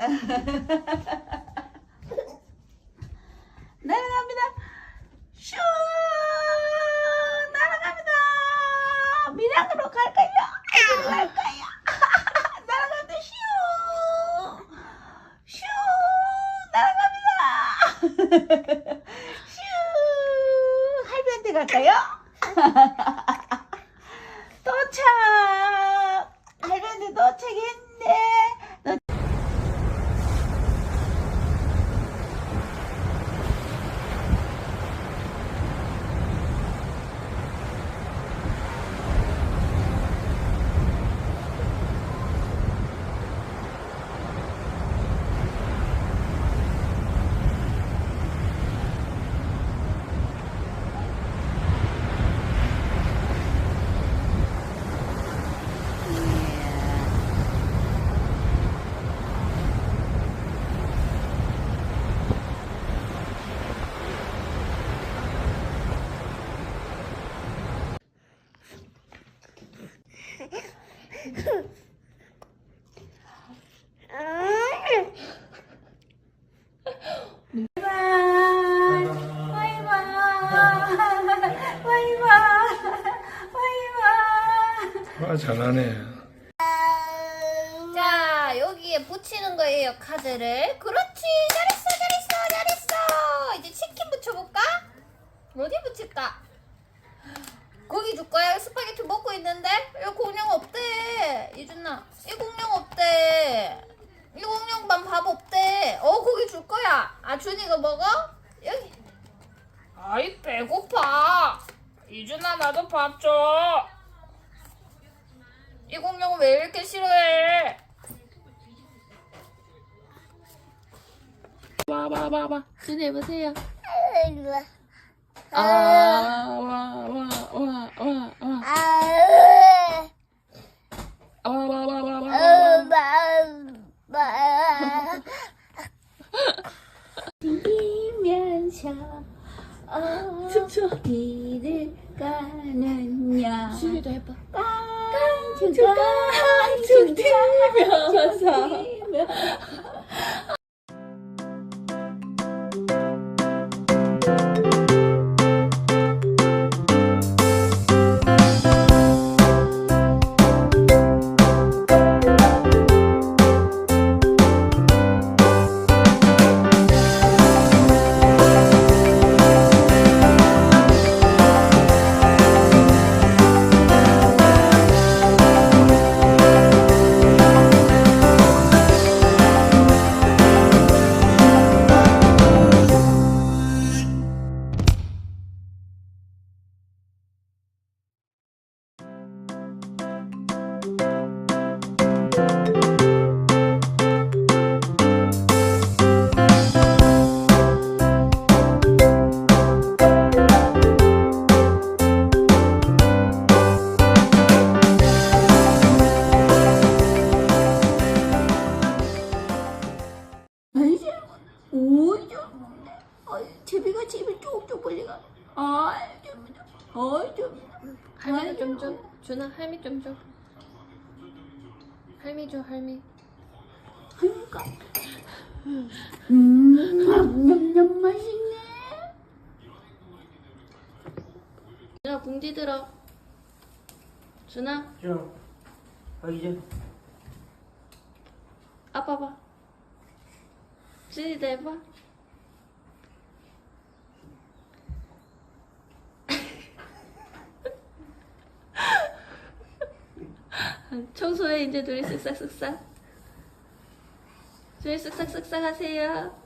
날아갑니다. 슈 날아갑니다. 밀양으로 갈까요? 어디로 갈까요? 날아갑니다. 슈. 슈 날아갑니다. 슈 할배한테 갈까요? 도착. 할배한테 도착했네. 아 잘하네. 자, 여기에 붙이는 거예요, 카드를. 그렇지, 잘했어, 잘했어, 잘했어. 이제 치킨 붙여볼까? 어디 붙일까? 고기 줄 거야? 스파게티 먹고 있는데? 이 공룡 없대. 이준아, 이 공룡 없대. 이 공룡만 밥 없대. 어, 고기 줄 거야. 아, 준이가 먹어? 여기. 아이, 배고파. 이준아, 나도 밥 줘. 이 공룡은 왜 이렇게 싫어해? 와와와와 준이 해보세요. 뛰 면서 어디를 가느냐 준이도 해봐. 깡충 깡충 뛰면서 제비가 집에 쭉쭉 벌려가. 아이 좀, 아이 좀. 할미 좀 줘. 준아, 할미 좀 줘. 할미 줘, 할미. 그러니까. 음, 냠냠 맛있네. 준아, 궁디 들어. 준아, 좀 여기 좀 아빠 봐. 준이도 해봐. 청소해 이제 둘이 쓱싹쓱싹. 둘이 쓱싹쓱싹 하세요.